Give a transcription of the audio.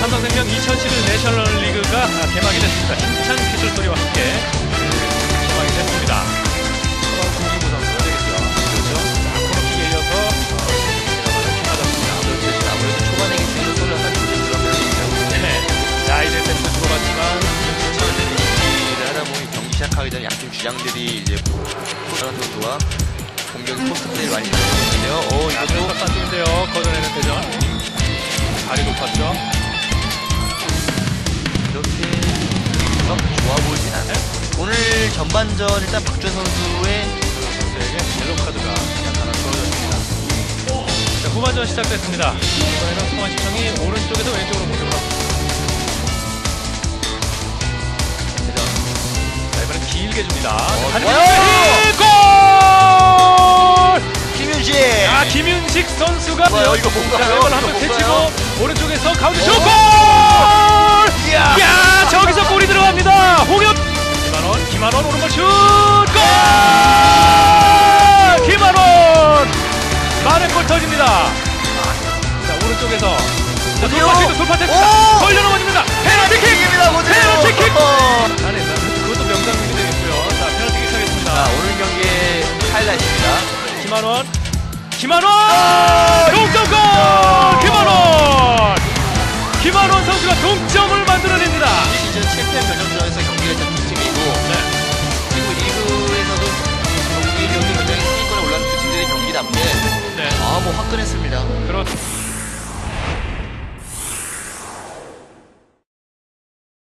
삼성생명 2011 내셔널 리그가 아, 개막이 됐습니다. 힘찬 기술 소리와 함께 음, 개막이 됐습니다. 어, 이제 시작하기 전에 양팀 주장들이 이제 포스터 선수와 공격 플레이를 많이 하는데요. 발이 높았죠. 이렇게 막 좋아 보이진 않아요. 오늘 전반전 일단 박준 선수의 선수에게 옐로 카드가 하나 주어졌습니다. 자, 후반전 시작됐습니다. 이번에는 성환 시청이 오른쪽에서 왼쪽으로 공격을 대전 자, 이번엔 길게 줍니다. 어, 김윤식! 아, 김윤식 선수가 좋아요, 이거 뭔가요? 자, 이거 한번 뭔가요? 제치고 오른쪽에서 가운데 슛! 오! 골! 이야! 야, 저기서 골이 들어갑니다. 홍엽 김한원, 김한원 오른발 슛! 골! 김한원! 만의 골 터집니다. 자, 오른쪽에서 자? 돌파 테스트, 돌파 테스트 오! 걸려 넘어집니다. 페널티킥! 킥입니다, 모두! 페널티킥! 안에 그것도 명장면이 되겠고요. 자, 페널티킥 하겠습니다. 자, 오늘 경기의 하이라이트입니다. 김한원 김한원! 동점골! 김한원! 김한원 선수가 동점을 만들어냅니다. 시즌 7패 변형전에서 경기를 잡힌 팀이고 그리고 리그에서도 경기력이 굉장히 승위권에 올라온 팀들의 그 경기답게 네. 아뭐 화끈했습니다. 그렇